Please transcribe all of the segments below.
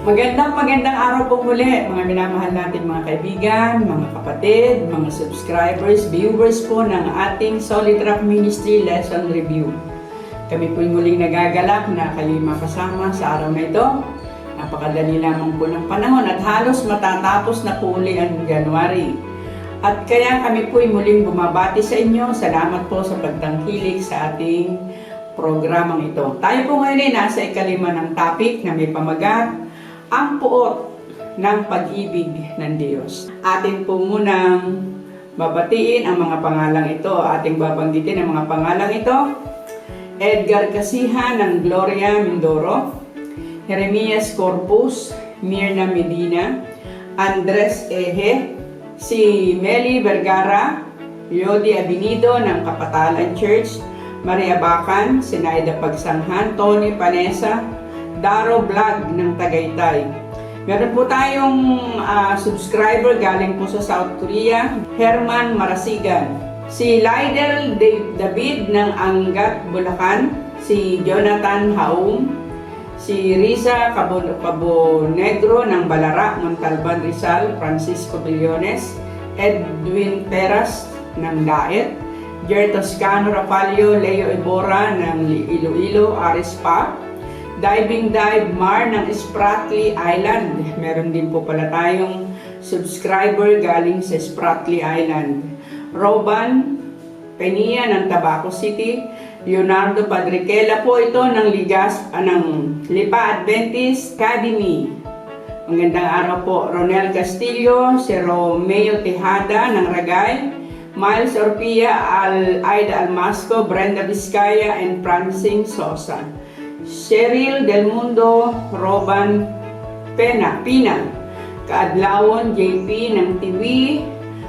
Magandang magandang araw po muli mga minamahal nating mga kaibigan, mga kapatid, mga subscribers, viewers po ng ating Solid Rock Ministry Lesson Review. Kami po muling nagagalak na kayo makasama sa araw na ito. Napakadali lamang po ng panahon at halos matatapos na po uli ang January. At kaya kami po muling bumabati sa inyo. Salamat po sa pagtangkilik sa ating programang ito. Tayo po ngayon ay nasa ikalima ng topic na may pamagat, ang puot ng pag-ibig ng Diyos. Atin po munang babatiin ang mga pangalang ito. Ating babanggitin ang mga pangalang ito. Edgar Casihan ng Gloria Mindoro, Jeremias Corpus, Mirna Medina, Andres Eje, si Meli Vergara, Yodi Abinido ng Kapatalan Church, Maria Bacan, Sinaida Pagsanghan, Tony Panesa, Daro Vlog ng Tagaytay. Meron po tayong ah, subscriber galing po sa South Korea, Herman Marasigan. Si Lydel Da- David ng Angat, Bulacan. Si Jonathan Haum. Si Risa Cabo, Cabo Negro ng Balara, Montalban, Rizal. Francisco Billones. Edwin Peras ng Daet. Jer Toscano Rapalio, Leo Ibora ng Iloilo, Arispa. Diving Dive Mar ng Spratly Island. Meron din po pala tayong subscriber galing sa Spratly Island. Roban Penia ng Tabaco City. Leonardo Padriquela po ito ng Ligas, ah, ng Lipa Adventist Academy. Magandang araw po. Ronel Castillo, si Romeo Tejada ng Ragay. Miles Orpia, Al Aida Almasco, Brenda Vizcaya, and Francine Sosa. Cheryl Del Mundo, Roban Pena, Pina, Kaadlawon, JP ng TV,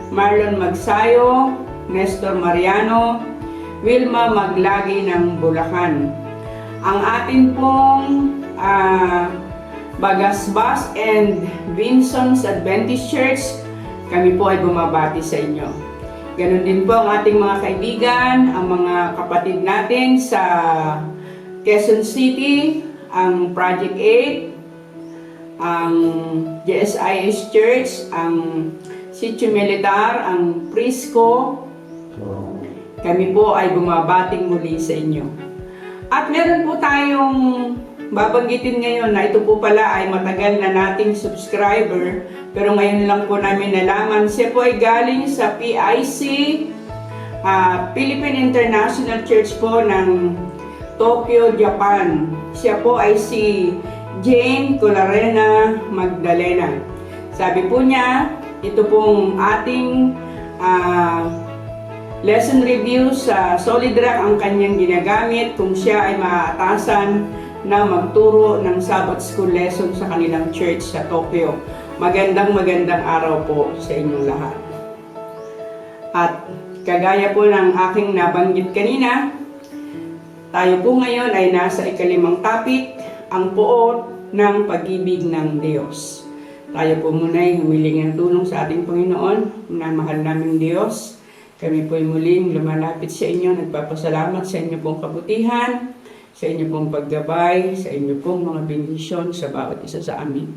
Marlon Magsayo, Nestor Mariano, Wilma Maglagi ng Bulacan. Ang atin pong ah, Bagasbas and Vinson's Adventist Church, kami po ay bumabati sa inyo. Ganon din po ang ating mga kaibigan, ang mga kapatid natin sa Quezon City, ang Project 8, ang GSIS Church, ang Sitio Militar, ang Prisco. Kami po ay bumabating muli sa inyo. At meron po tayong babanggitin ngayon na ito po pala ay matagal na nating subscriber pero ngayon lang po namin nalaman siya po ay galing sa PIC ah, Philippine International Church po ng Tokyo, Japan. Siya po ay si Jane Colarena Magdalena. Sabi po niya, ito pong ating ah, lesson review sa Solid Rock ang kanyang ginagamit kung siya ay maatasan na magturo ng Sabbath School lesson sa kanilang church sa Tokyo. Magandang magandang araw po sa inyong lahat. At kagaya po ng aking nabanggit kanina, tayo po ngayon ay nasa ikalimang topic, ang puot ng pag-ibig ng Diyos. Tayo po muna ay humiling ng tulong sa ating Panginoon, na mahal naming Diyos. Kami po ay muling lumalapit sa inyo, nagpapasalamat sa inyo pong kabutihan, sa inyo pong paggabay, sa inyo pong mga bendisyon sa bawat isa sa amin.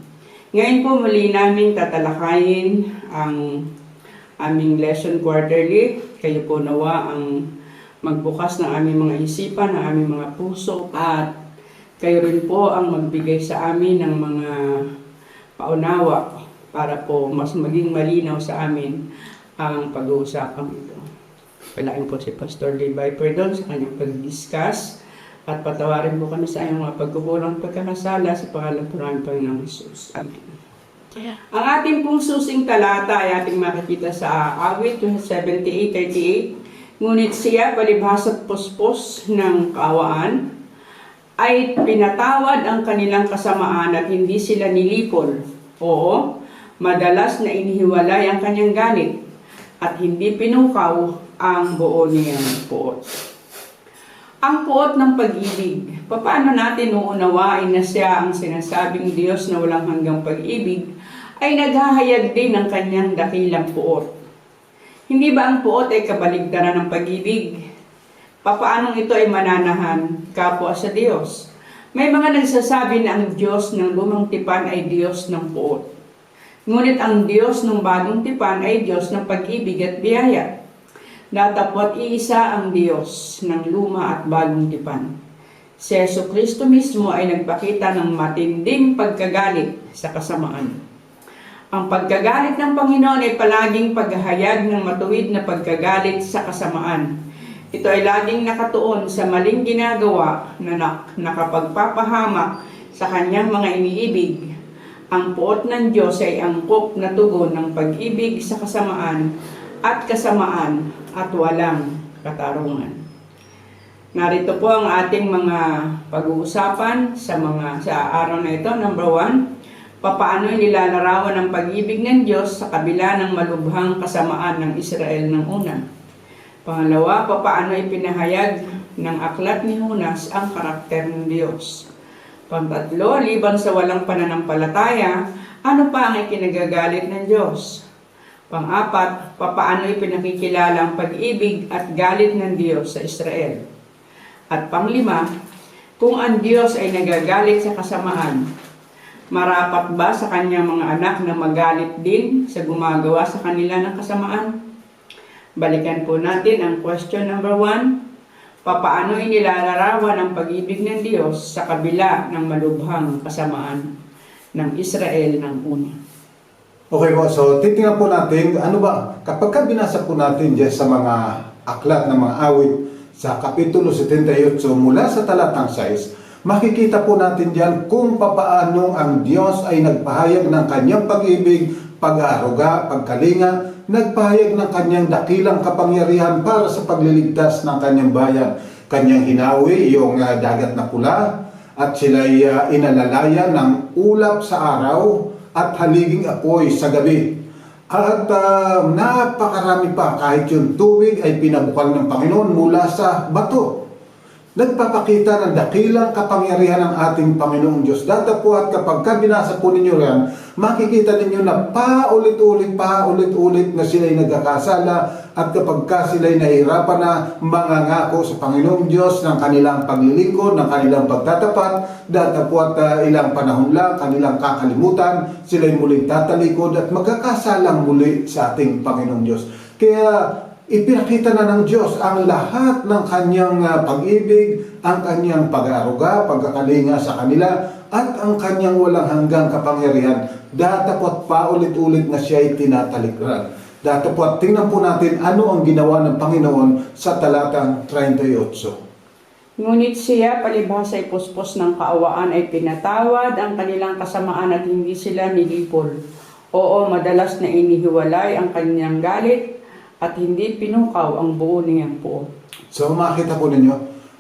Ngayon po muli namin tatalakayin ang aming lesson quarterly. Kayo po nawa ang magbukas ng aming mga isipan, ng aming mga puso at kayo rin po ang magbigay sa amin ng mga paunawa para po mas maging malinaw sa amin ang pag-uusapan ito. Palain po si Pastor Levi Perdon sa kanyang pag-discuss at patawarin po kami sa iyong mga pagkukulang pagkakasala sa pangalan po namin Panginoong Jesus. Amen. Ang ating pong susing talata ay ating makikita sa awit 78.38 Ngunit siya palibhasa't pospos ng kaawaan ay pinatawad ang kanilang kasamaan at hindi sila nilipol. Oo, madalas na inihiwalay ang kanyang galit at hindi pinukaw ang buo niyang puot. Ang puot ng pag-ibig. Paano natin uunawain na siya ang sinasabing Diyos na walang hanggang pag-ibig ay naghahayag din ng kanyang dakilang puot. Hindi ba ang puot ay kabaligtaran ng pag-ibig? Papaanong ito ay mananahan kapwa sa Diyos? May mga nagsasabi na ang Diyos ng lumang tipan ay Diyos ng puot. Ngunit ang Diyos ng bagong tipan ay Diyos ng pag-ibig at biyaya. Datapot iisa ang Diyos ng luma at bagong tipan. Si Yesu Kristo mismo ay nagpakita ng matinding pagkagalit sa kasamaan. Ang pagkagalit ng Panginoon ay palaging paghahayag ng matuwid na pagkagalit sa kasamaan. Ito ay laging nakatuon sa maling ginagawa na nak- nakapagpapahamak sa kanyang mga iniibig. Ang puot ng Diyos ay angkop na tugon ng pag-ibig sa kasamaan at kasamaan at walang katarungan. Narito po ang ating mga pag-uusapan sa mga sa araw na ito. Number one, papaano nilalarawan ang pag-ibig ng Diyos sa kabila ng malubhang kasamaan ng Israel ng una. Pangalawa, papaano ipinahayag ng aklat ni Hunas ang karakter ng Diyos. Pantatlo, liban sa walang pananampalataya, ano pa ang ikinagagalit ng Diyos? Pang-apat, papaano ipinakikilala ang pag-ibig at galit ng Diyos sa Israel? At panglima, kung ang Diyos ay nagagalit sa kasamaan, marapat ba sa kanyang mga anak na magalit din sa gumagawa sa kanila ng kasamaan? Balikan po natin ang question number one. Papaano inilalarawan ang pag-ibig ng Diyos sa kabila ng malubhang kasamaan ng Israel ng una? Okay po, so titingnan po natin, ano ba, kapag ka binasa po natin dyan sa mga aklat ng mga awit sa Kapitulo 78 mula sa talatang 6, makikita po natin dyan kung papaano ang Diyos ay nagpahayag ng kanyang pag-ibig, pag-aaruga, pagkalinga, nagpahayag ng kanyang dakilang kapangyarihan para sa pagliligtas ng kanyang bayan. Kanyang hinawi yung ah, dagat na pula at sila'y ah, inalalaya ng ulap sa araw at haliging apoy sa gabi. At ah, napakarami pa kahit yung tubig ay pinabukal ng Panginoon mula sa bato. Nagpapakita ng dakilang kapangyarihan ng ating Panginoong Diyos. Datapwat kapag ka binasa po ninyo yan, makikita ninyo na paulit-ulit, paulit-ulit na sila'y nagkakasala at kapag ka sila'y nahihirapan na mangangako sa Panginoong Diyos ng kanilang paglilingkod, ng kanilang pagtatapat, datapwat uh, ilang panahon lang, kanilang kakalimutan, sila'y muling tatalikod at magkakasalang muli sa ating Panginoong Diyos. Kaya ipinakita na ng Diyos ang lahat ng kanyang ah, pag-ibig, ang kanyang pag-aaruga, pagkakalinga sa kanila, at ang kanyang walang hanggang kapangyarihan. Datapot paulit-ulit na siya ay tinatalikran. Datapot tingnan po natin ano ang ginawa ng Panginoon sa talatang 38. Ngunit siya palibhas ay puspos ng kaawaan ay pinatawad ang kanilang kasamaan at hindi sila nilipol. Oo, madalas na inihiwalay ang kanyang galit at hindi pinukaw ang buo niyang puot. So makita po ninyo,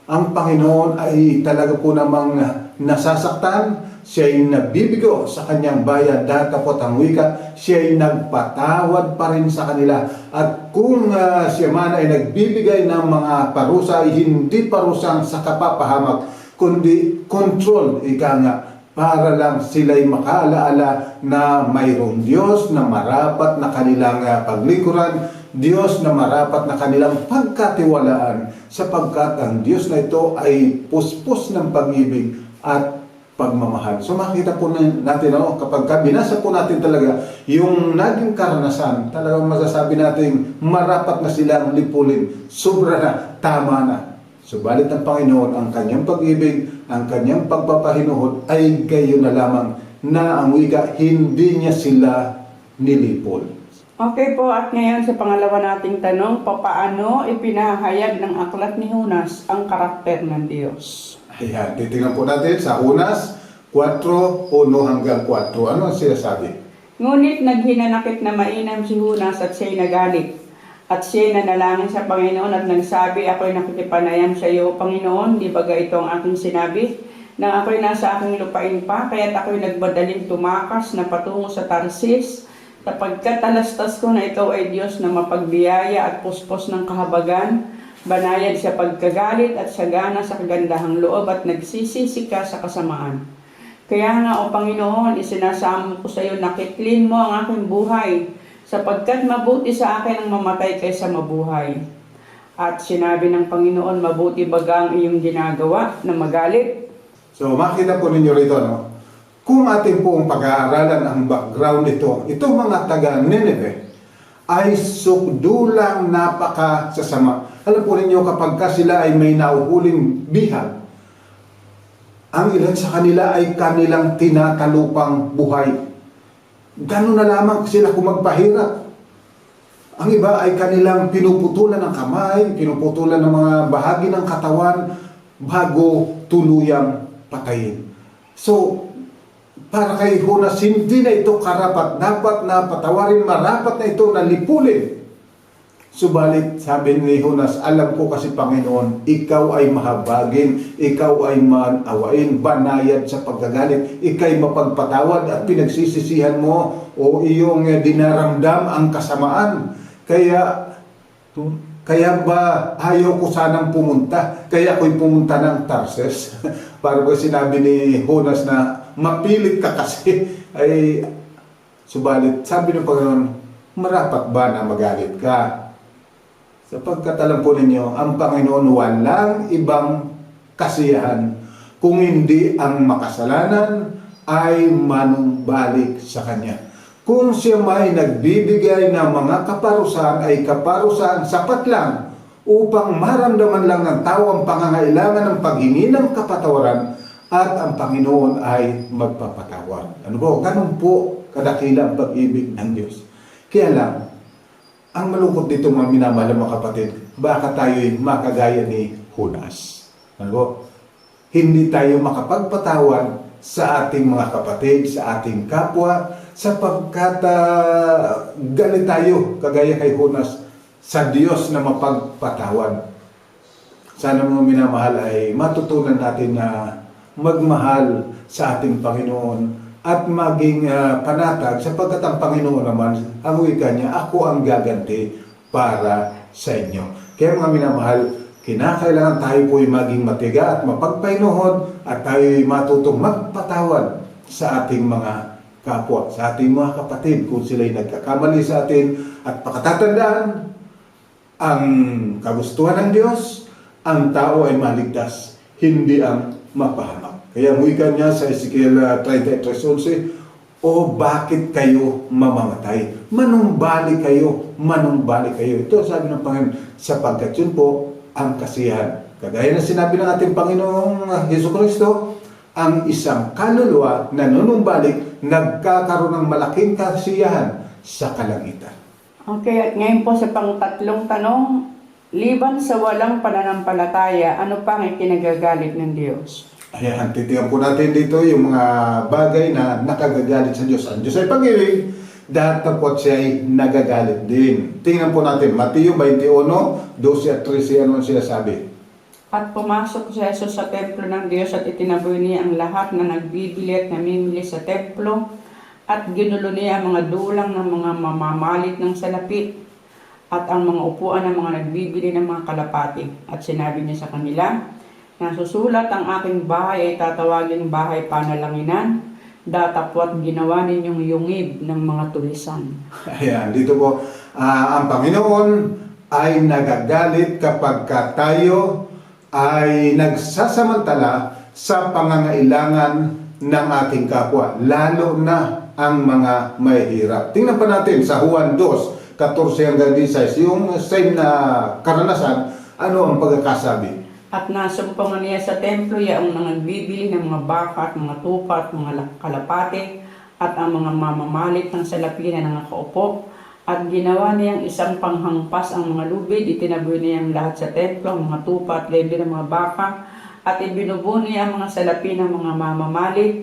ang Panginoon ay talaga po namang nasasaktan, siya ay nabibigo sa kanyang bayan, datapot ang wika, siya ay nagpatawad pa rin sa kanila. At kung ah, siya man ay nagbibigay ng mga parusa, hindi parusang sa kapapahamak, kundi control, ika nga, para lang sila'y makaalaala na mayroong Diyos na marapat na kanilang ah, paglikuran, Diyos na marapat na kanilang pagkatiwalaan sapagkat ang Diyos na ito ay puspos ng pag-ibig at pagmamahal. So makita po na- natin no, kapag ka binasa po natin talaga yung naging karanasan, talagang masasabi natin marapat na silang lipulin. Sobra na, tama na. Subalit ang Panginoon, ang kanyang pag-ibig, ang kanyang pagpapahinuhod ay gayon na lamang na ang wika, hindi niya sila nilipol. Okay po, at ngayon sa pangalawa nating tanong, papaano ipinahayag ng aklat ni Hunas ang karakter ng Diyos? Ayan, titingnan po natin sa unas, 4, 1 hanggang 4. Ano ang sinasabi? Ngunit naghinanakit na mainam si Hunas at siya'y nagalit. At siya'y nanalangin sa Panginoon at nagsabi, ako'y nakikipanayam sa iyo, Panginoon, di ba ito ang aking sinabi? Nang ako'y nasa aking lupain pa, kaya't ako'y nagbadaling tumakas na patungo sa Tarsis, sapagkat talastas ko na ikaw ay Diyos na mapagbiyaya at puspos ng kahabagan, banayad sa pagkagalit at sagana sa kagandahang loob at nagsisisi ka sa kasamaan. Kaya nga, O Panginoon, isinasamo ko sa iyo, nakiklin mo ang aking buhay, sapagkat mabuti sa akin ang mamatay kaysa mabuhay. At sinabi ng Panginoon, mabuti baga ang iyong ginagawa na magalit. So makita po ninyo rito, no? Kung ating pong pag-aaralan ang background nito, itong mga taga Nineveh ay sukdulang napaka sasama. Alam po ninyo kapag ka sila ay may nauhuling bihag, ang ilan sa kanila ay kanilang tinatalupang buhay. Gano'n na lamang sila kung magpahirap. Ang iba ay kanilang pinuputulan ng kamay, pinuputulan ng mga bahagi ng katawan bago tuluyang patayin. So, para kay Honas, hindi na ito karapat. Dapat na patawarin, marapat na ito na lipulin. Subalit, sabi ni Honas, alam ko kasi Panginoon, ikaw ay mahabagin, ikaw ay manawain, banayad sa pagkagalit, ikay mapagpatawad at pinagsisisihan mo o iyong dinaramdam ang kasamaan. Kaya, kaya ba ayaw ko sanang pumunta? Kaya ako'y pumunta ng Tarses. Para ba sinabi ni Honas na mapilit ka kasi ay subalit sabi ng Panginoon, marapat ba na magalit ka? Sapagkat alam po ninyo, ang Panginoon walang ibang kasiyahan kung hindi ang makasalanan ay manumbalik sa Kanya. Kung siya may nagbibigay ng mga kaparusahan ay kaparusahan sapat lang upang maramdaman lang ng tao ang pangangailangan ng paghingi ng kapatawaran at ang Panginoon ay magpapatawad. Ano po? Ganun po kadakila ang pag-ibig ng Diyos. Kaya lang, ang malungkot dito mga minamahal na mga kapatid, baka tayo'y makagaya ni Hunas. Ano po? Hindi tayo makapagpatawad sa ating mga kapatid, sa ating kapwa, sapagkat uh, galit tayo, kagaya kay Hunas, sa Diyos na mapagpatawad. Sana mga minamahal ay matutunan natin na magmahal sa ating Panginoon at maging ah, panatag sapagkat ang Panginoon naman, ang wika niya, ako ang gaganti para sa inyo. Kaya mga minamahal, kinakailangan tayo po'y maging matiga at mapagpainuhod at tayo'y matutong magpatawad sa ating mga kapwa, sa ating mga kapatid kung sila'y nagkakamali sa atin at pakatatandaan ang kagustuhan ng Diyos, ang tao ay maligtas, hindi ang mapahamak. Kaya wika niya sa Ezekiel uh, 33.11, O bakit kayo mamamatay? Manumbali kayo, manumbali kayo. Ito sabi ng Panginoon, sapagkat yun po ang kasiyahan. Kagaya na sinabi ng ating Panginoong Heso Kristo, ang isang kaluluwa na nunumbalik nagkakaroon ng malaking kasiyahan sa kalangitan. Okay, at ngayon po sa pangtatlong tanong, liban sa walang pananampalataya, ano pa ang ikinagagalit ng Diyos? Ayan, titiyan po natin dito yung mga bagay na nakagagalit sa Diyos. Ang Diyos ay pag-ibig, datapot siya ay nagagalit din. Tingnan po natin, Mateo 21, 12 at 13, ano ang sinasabi? At pumasok si Jesus sa templo ng Diyos at itinaboy niya ang lahat na nagbibili at namimili sa templo at ginulo niya ang mga dulang ng mga mamamalit ng salapi at ang mga upuan ng mga nagbibili ng mga kalapati. At sinabi niya sa kanila, Nasusulat ang aking bahay ay tatawaging bahay panalanginan, datapwat ginawa ninyong yungib ng mga tulisan. Ayan, dito po, ah, ang Panginoon ay nagagalit kapag ka tayo ay nagsasamantala sa pangangailangan ng ating kapwa, lalo na ang mga mahihirap. Tingnan pa natin sa Juan 2, 14 hanggang 16, yung same na karanasan, ano ang pagkakasabi? At nasumpungan niya sa templo yaong nagbibili ng mga baka at mga tupa at mga la- kalapate at ang mga mamamalit ng salapi na nangakaupo. At ginawa niyang isang panghangpas ang mga lubid, itinaboy niya ang lahat sa templo, ang mga tupa at lebi ng mga baka, at ibinubo niya ang mga salapi ng mga mamamalit,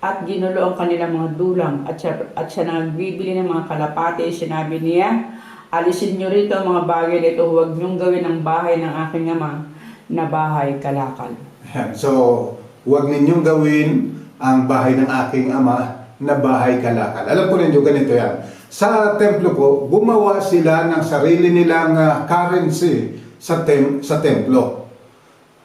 at ginulo ang kanilang mga dulang, at siya, at siya nagbibili ng mga kalapate, sinabi niya, alisin niyo rito ang mga bagay nito, huwag niyong gawin ang bahay ng aking ama, na bahay kalakal. So, huwag ninyong gawin ang bahay ng aking ama na bahay kalakal. Alam po ninyo, ganito yan. Sa templo po, gumawa sila ng sarili nilang ah, currency sa, tem- sa templo.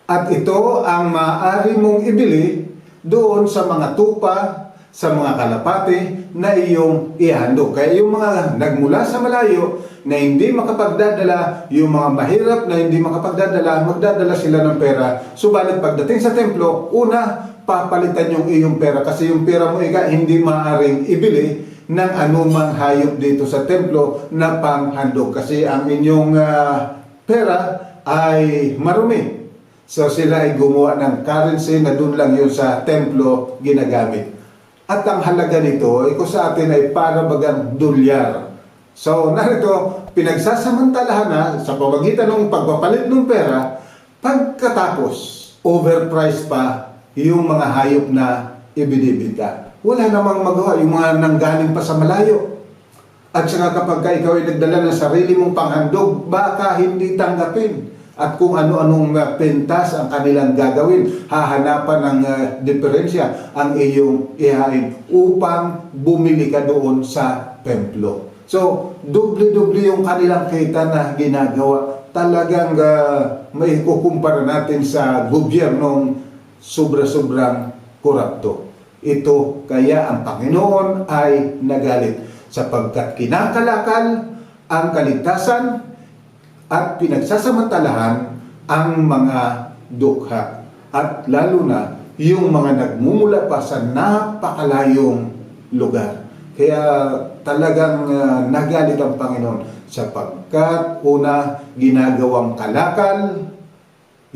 At ito ang maaari mong ibili doon sa mga tupa, sa mga kalapati na iyong ihandog. Kaya yung mga nagmula sa malayo na hindi makapagdadala, yung mga mahirap na hindi makapagdadala, magdadala sila ng pera. Subalit pagdating sa templo, una, papalitan yung iyong pera kasi yung pera mo ika hindi maaring ibili ng anumang hayop dito sa templo na panghandog kasi ang inyong ah, pera ay marumi. So sila ay gumawa ng currency na doon lang yun sa templo ginagamit. At ang halaga nito ay kung sa atin ay para bagang dolyar. So narito, pinagsasamantalahan na sa pamagitan ng pagpapalit ng pera, pagkatapos, overpriced pa yung mga hayop na ibinibenta. Wala namang magawa yung mga nanggaling pa sa malayo. At saka kapag ka ikaw ay nagdala ng sarili mong panghandog, baka hindi tanggapin. At kung ano-anong uh, pentas ang kanilang gagawin, hahanapan ng uh, diferensya ang iyong ihain upang bumili ka doon sa templo. So, doble-doble yung kanilang kita na ginagawa. Talagang uh, may kukumpara natin sa gobyernong sobra-sobrang korapto. Ito kaya ang Panginoon ay nagalit sapagkat kinakalakal ang kaligtasan at pinagsasamantalahan ang mga dukha at lalo na yung mga nagmumula pa sa napakalayong lugar. Kaya talagang ah, nagalit ang Panginoon sapagkat una ginagawang kalakal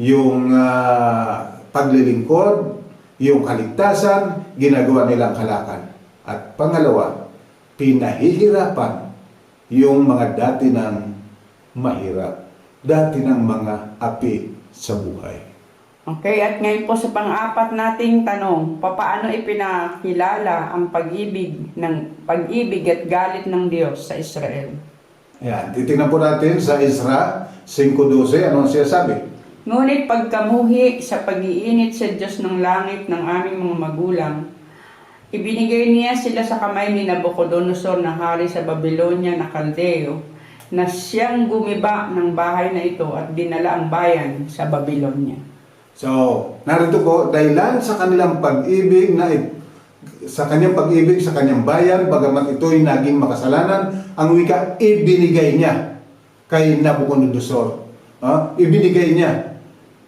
yung ah, paglilingkod, yung kaligtasan, ginagawa nilang kalakal. At pangalawa, pinahihirapan yung mga dati ng mahirap, dati ng mga api sa buhay. Okay, at ngayon po sa pang-apat nating tanong, papaano ipinakilala ang pag-ibig ng pag-ibig at galit ng Diyos sa Israel? Ayan, titingnan po natin sa Isra 5.12, ano siya sabi? Ngunit pagkamuhi sa pag-iinit sa Diyos ng langit ng aming mga magulang, ibinigay niya sila sa kamay ni Nabucodonosor na hari sa Babylonia na Kaldeo, na siyang gumiba ng bahay na ito at dinala ang bayan sa Babylonia. So, narito po, dahilan sa kanilang pag-ibig na sa kanyang pag-ibig sa kanyang bayan, bagamat ito'y naging makasalanan, ang wika ibinigay niya kay Nabucodonosor. Ah, ibinigay niya.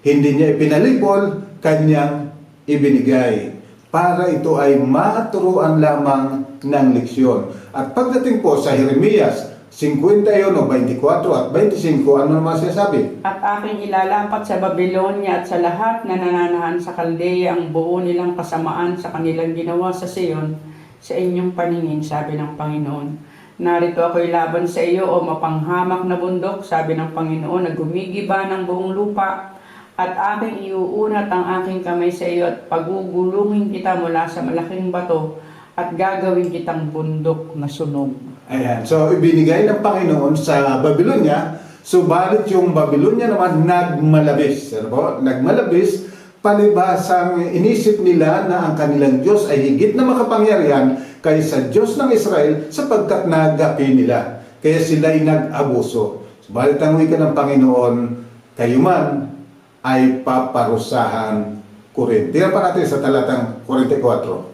Hindi niya ipinalipol, kanyang ibinigay. Para ito ay maturuan lamang ng leksyon. At pagdating po sa Jeremias 51 o 24 at 25, ano naman siya sabi? At aking ilalapat sa Babylonia at sa lahat na nananahan sa Kaldea ang buo nilang kasamaan sa kanilang ginawa sa Sion, sa inyong paningin, sabi ng Panginoon. Narito ako'y laban sa iyo o mapanghamak na bundok, sabi ng Panginoon, na gumigiba ng buong lupa. At aking iuunat ang aking kamay sa iyo at pagugulungin kita mula sa malaking bato at gagawin kitang bundok na sunog. Ayan. So, ibinigay ng Panginoon sa Babylonia. Subalit yung Babylonia naman nagmalabis. Ano po? Nagmalabis. Palibasang inisip nila na ang kanilang Diyos ay higit na makapangyarihan kaysa Diyos ng Israel sapagkat nagapi nila. Kaya sila ay nag-abuso. Subalit ang wika ng Panginoon, kayo man ay paparusahan ko rin. Tira pa natin sa talatang 44.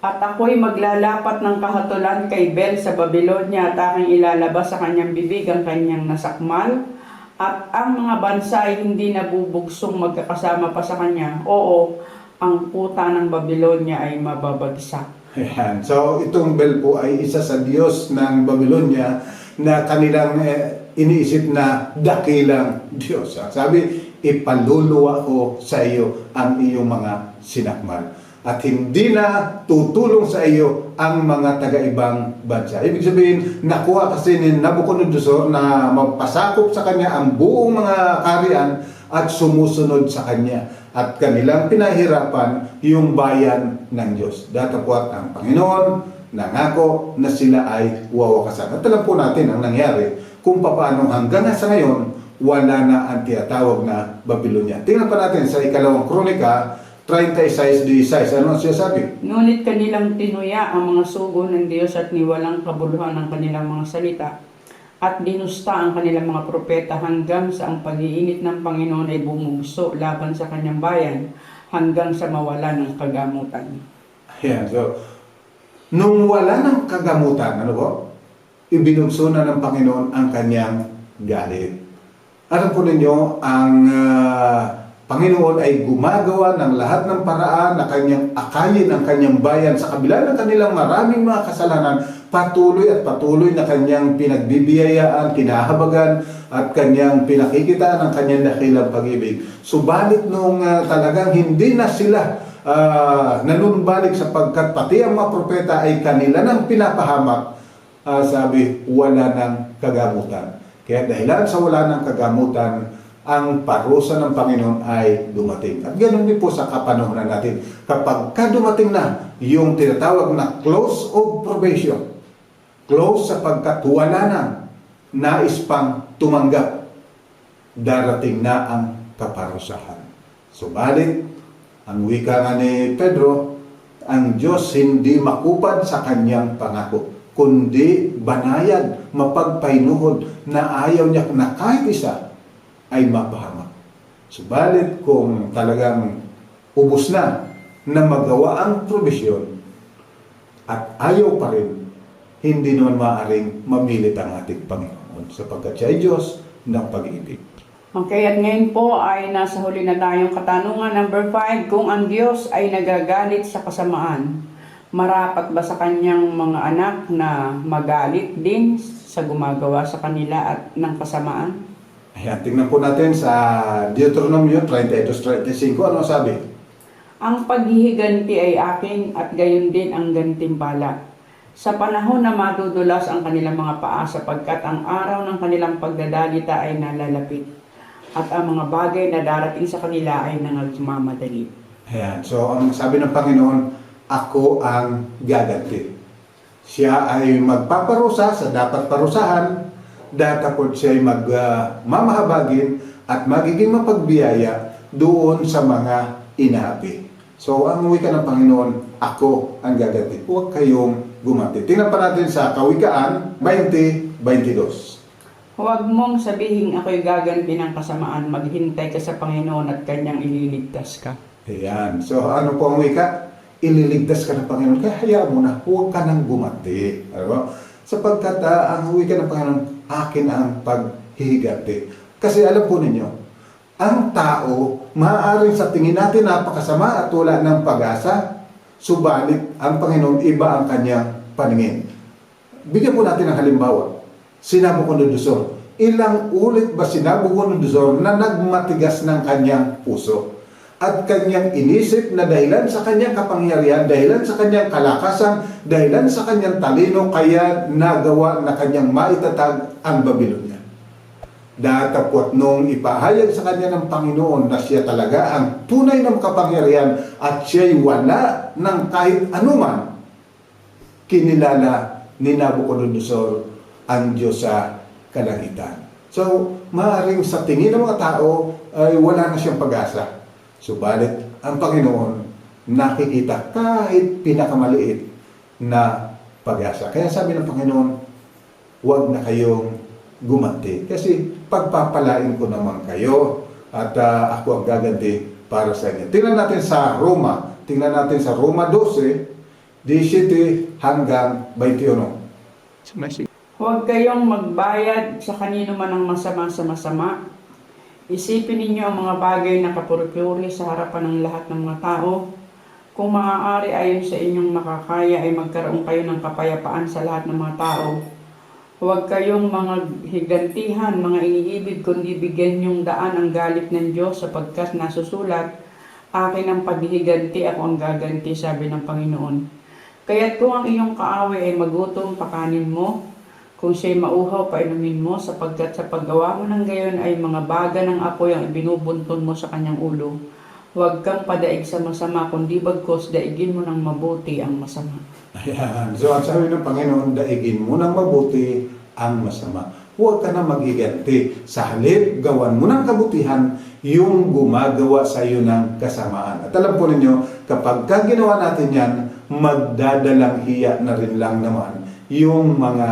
At ako'y maglalapat ng kahatulan kay Bel sa Babylonia at aking ilalabas sa kanyang bibig ang kanyang nasakmal. At ang mga bansa ay hindi nabubugsong magkakasama pa sa kanya. Oo, ang puta ng Babylonia ay mababagsak. Ayan. So, itong Bel po ay isa sa Diyos ng Babylonia na kanilang eh, iniisip na dakilang Diyos. Sabi, ipaluluwa ko sa iyo ang iyong mga sinakmal. At hindi na tutulong sa iyo ang mga taga-ibang bansa. Ibig sabihin, nakuha kasi ni Nabucodonosor na mapasakop sa kanya ang buong mga karian at sumusunod sa kanya. At kanilang pinahirapan yung bayan ng Diyos. Datapwat ang Panginoon, nangako na sila ay wawakasan. At alam po natin ang nangyari kung paano hanggang sa ngayon, wala na ang tinatawag na Babylonia. Tingnan pa natin sa ikalawang kronika, 36-16. Ano ang siya sabi? Ngunit kanilang tinuya ang mga sugo ng Diyos at niwalang kabuluhan ng kanilang mga salita at dinusta ang kanilang mga propeta hanggang sa ang pag-iinit ng Panginoon ay bumugso laban sa kanyang bayan hanggang sa mawala ng kagamutan. Ayan, so nung wala ng kagamutan, ano po? Ibinugso na ng Panginoon ang kanyang galit. Alam po ninyo, ang ah, Panginoon ay gumagawa ng lahat ng paraan na kanyang akayin ang kanyang bayan sa kabila ng kanilang maraming mga kasalanan, patuloy at patuloy na kanyang pinagbibiyayaan, kinahabagan at kanyang pinakikitaan ang kanyang dakilang pag-ibig. Subalit nung ah, talagang hindi na sila uh, nanunumbalik sapagkat pati ang mga propeta ay kanila nang pinapahamak, Ah, sabi, wala ng kagamutan. Kaya dahilan sa wala ng kagamutan, ang parusa ng Panginoon ay dumating. At ganoon din po sa kapanahonan natin. Kapag ka dumating na yung tinatawag na close of probation, close sapagkat wala na, nais pang tumanggap, darating na ang kaparusahan. Subalit, ang wika nga ni Pedro, ang Diyos hindi makupad sa kanyang pangako kundi banayad, mapagpainuhod na ayaw niya na kahit isa ay mapahamak. Subalit kung talagang ubos na na magawa ang probisyon at ayaw pa rin, hindi naman maaaring mamilit ang ating Panginoon sapagkat siya ay Diyos ng pag-ibig. Okay, at ngayon po ay nasa huli na tayong katanungan. Number 5, kung ang Diyos ay nagagalit sa kasamaan, marapat ba sa kanyang mga anak na magalit din sa gumagawa sa kanila at ng kasamaan? Ayan, tingnan po natin sa Deuteronomio 32-35. Ano sabi? Ang paghihiganti ay akin at gayon din ang gantimpala. Sa panahon na madudulas ang kanilang mga paa sapagkat ang araw ng kanilang pagdadalita ay nalalapit at ang mga bagay na darating sa kanila ay nangagmamadali. Ayan. So, ang sabi ng Panginoon, ako ang gaganti. Siya ay magpaparusa sa dapat parusahan, datapot siya ay magmamahabagin at magiging mapagbiyaya doon sa mga inaapi. So, ang wika ng Panginoon, ako ang gaganti. Huwag kayong gumanti. Tingnan pa natin sa Kawikaan 20-22. Huwag mong sabihin ako'y gaganti ng kasamaan, maghintay ka sa Panginoon at kanyang ililigtas ka. Ayan. So, ano po ang wika? Ililigtas ka ng Panginoon. Kaya hayaan mo na, huwag ka nang gumanti. Ano? Sapagkat ah, ang wika ng Panginoon, akin ang paghihiganti. Kasi alam po ninyo, ang tao, maaaring sa tingin natin napakasama at wala ng pag-asa, subalit ang Panginoon iba ang kanyang paningin. Bigyan po natin ng halimbawa. Si Nabucodonosor. Ilang ulit ba si Nabucodonosor na nagmatigas ng kanyang puso? At kanyang inisip na dahilan sa kanyang kapangyarihan, dahilan sa kanyang kalakasan, dahilan sa kanyang talino, kaya nagawa na kanyang maitatag ang Babylonia. Datapot nung ipahayag sa kanya ng Panginoon na siya talaga ang tunay ng kapangyarihan at siya'y wala ng kahit anuman, kinilala ni Nabucodonosor ang Diyos sa kalangitan. So, maaaring sa tingin ng mga tao ay wala na siyang pag-asa. Subalit, ang Panginoon nakikita kahit pinakamaliit na pag-asa. Kaya sabi ng Panginoon, huwag na kayong gumanti. Kasi pagpapalain ko naman kayo at ah, ako ang gaganti para sa inyo. Tingnan natin sa Roma. Tingnan natin sa Roma 12, 17 hanggang 21. Huwag kayong magbayad sa kanino man ang masama sa masama. Isipin ninyo ang mga bagay na kapurpuri sa harapan ng lahat ng mga tao. Kung maaari ayon sa inyong makakaya ay magkaroon kayo ng kapayapaan sa lahat ng mga tao. Huwag kayong mga higantihan, mga iniibig, kundi bigyan yung daan ang galit ng Diyos sapagkat nasusulat, Akin ang paghihiganti, ako ang gaganti, sabi ng Panginoon. Kaya't kung ang iyong kaaway ay magutom, pakanin mo. Kung siya'y mauhaw, painumin mo, sapagkat sa paggawa mo ng gayon ay mga baga ng apoy ang ibinubuntun mo sa kanyang ulo. Huwag kang padaig sa masama, kundi bagkos daigin mo ng mabuti ang masama. Ayan. So, ang sabi ng Panginoon, daigin mo ng mabuti ang masama. Huwag ka na magiganti. Sa halip, gawan mo ng kabutihan yung gumagawa sa iyo ng kasamaan. At alam po ninyo, kapag ka ginawa natin yan, magdadalang hiya na rin lang naman yung mga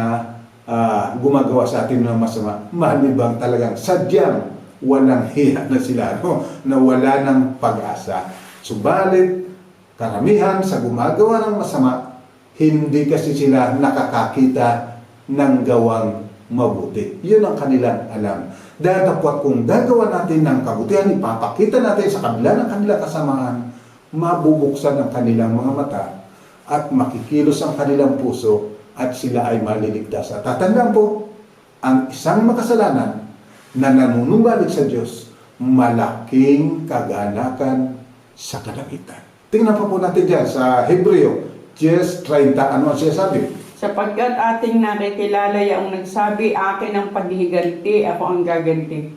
ah, gumagawa sa atin ng masama. Malibang talagang sadyang walang hiya na sila, no? na wala ng pag-asa. Subalit, karamihan sa gumagawa ng masama, Hindi kasi sila nakakakita ng gawang mabuti. Yun ang kanilang alam. Dahil dapat kung gagawa natin ng kabutihan, ipapakita natin sa kabila ng kanilang kasamaan, mabubuksan ang kanilang mga mata at makikilos ang kanilang puso at sila ay maliligtas. At tatandaan po, ang isang makasalanan na nanunumbalik sa Diyos, malaking kaganakan sa kalangitan. Tingnan pa po natin dyan sa Hebreo 10.30. Ano ang sinasabi? Sapagkat ating nakikilala yung nagsabi, akin ang paghihiganti, ako ang gaganti.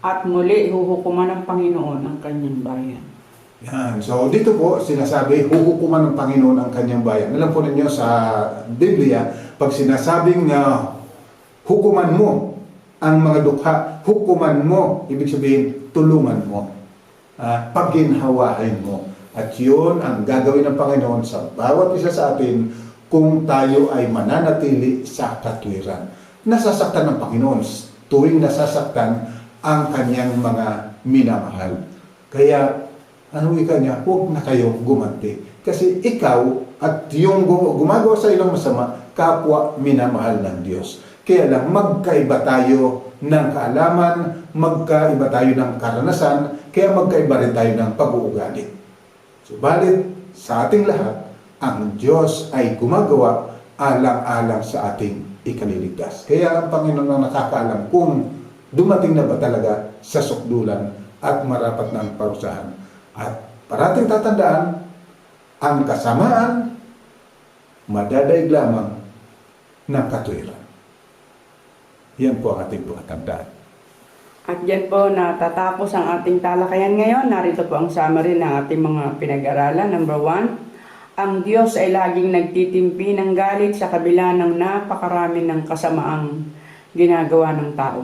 At muli, huhukuman ng Panginoon ang kanyang bayan. Yan. So dito po sinasabi, huhukuman ng Panginoon ang kanyang bayan. Alam po ninyo sa Biblia, pag sinasabing na hukuman mo ang mga dukha, hukuman mo, ibig sabihin, tulungan mo, ah, pagginhawain mo. At yun ang gagawin ng Panginoon sa bawat isa sa atin kung tayo ay mananatili sa katwiran. Nasasaktan ng Panginoon tuwing nasasaktan ang kanyang mga minamahal. Kaya anong ika niya, huwag na kayo gumanti. Kasi ikaw at yung gu- gumagawa sa ilang masama, kapwa minamahal ng Diyos. Kaya lang, magkaiba tayo ng kaalaman, magkaiba tayo ng karanasan, kaya magkaiba rin tayo ng pag-uugali. Subalit, sa ating lahat, ang Diyos ay gumagawa alang-alang sa ating ikaliligtas. Kaya ang Panginoon ang nakakaalam kung dumating na ba talaga sa sukdulan at marapat na ang parusahan. At parating tatandaan, ang kasamaan, madadaig lamang ng katwiran. Yan po ang ating pakatandaan. At yan po natatapos ang ating talakayan ngayon. Narito po ang summary ng ating mga pinag-aralan. Number one, ang Diyos ay laging nagtitimpi ng galit sa kabila ng napakarami ng kasamaang ginagawa ng tao.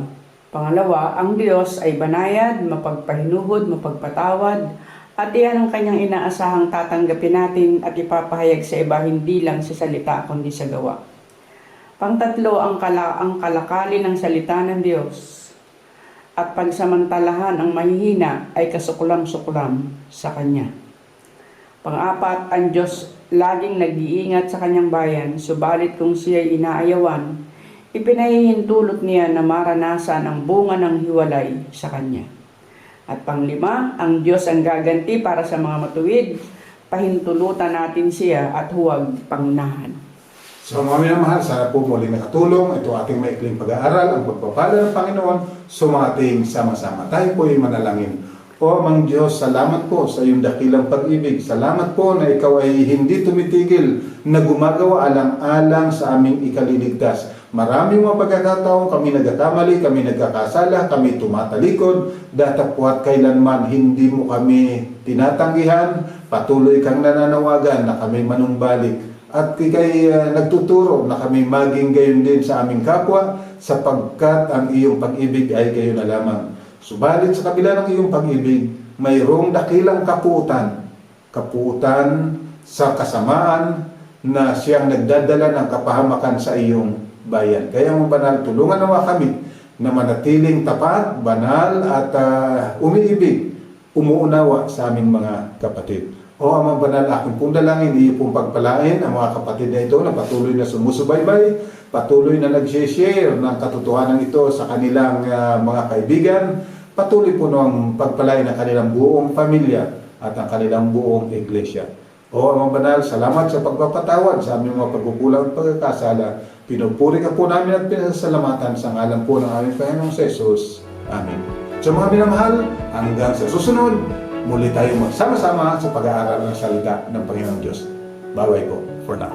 Pangalawa, ang Diyos ay banayad, mapagpahinuhod, mapagpatawad, at iyan ang kanyang inaasahang tatanggapin natin at ipapahayag sa iba hindi lang sa salita kundi sa gawa. Pangtatlo, ang, kala, ang kalakali ng salita ng Diyos at pagsamantalahan ang mahihina ay kasukulam-sukulam sa Kanya. Pang-apat, ang Diyos laging nag-iingat sa Kanyang bayan, subalit kung siya'y inaayawan, ipinahihintulot niya na maranasan ang bunga ng hiwalay sa Kanya. At panglima, ang Diyos ang gaganti para sa mga matuwid, pahintulutan natin siya at huwag pangunahan. So mga minamahal, sana po muli nakatulong. Ito ating maikling pag-aaral, ang pagpapala ng Panginoon sa mga ating sama-sama. Tayo po ay manalangin. O Amang Diyos, salamat po sa iyong dakilang pag-ibig. Salamat po na ikaw ay hindi tumitigil na gumagawa alang-alang sa aming ikaliligtas. Maraming mga pagkakataon kami nagkakamali, kami nagkakasala, kami tumatalikod, datapwat kailanman hindi mo kami tinatanggihan, patuloy kang nananawagan na kami manumbalik at ikay uh, nagtuturo na kami maging gayon din sa aming kapwa sapagkat ang iyong pag-ibig ay gayon na lamang. Subalit sa kabila ng iyong pag-ibig, mayroong dakilang kapuutan. Kapuutan sa kasamaan na siyang nagdadala ng kapahamakan sa iyong bayan. Kaya mo banal, tulungan nawa kami na manatiling tapat, banal at uh, umiibig, umuunawa sa aming mga kapatid. O Amang Banal, aking pong dalangin, iyo pong pagpalain ang mga kapatid na ito na patuloy na sumusubaybay, patuloy na nag-share ng katotohanan ito sa kanilang ah, mga kaibigan, patuloy po ng pagpalain ang kanilang buong pamilya at ang kanilang buong iglesia. O Amang Banal, salamat sa pagpapatawad sa aming mga pagkukulang at pagkakasala. Pinupuri ka po namin at pinasasalamatan sa ngalan po ng aming Panginoong sa Jesus. Amen. So mga minamahal, hanggang sa susunod, muli tayo magsama-sama sa pag-aaral ng salita ng Panginoong Diyos. Bye-bye po for now.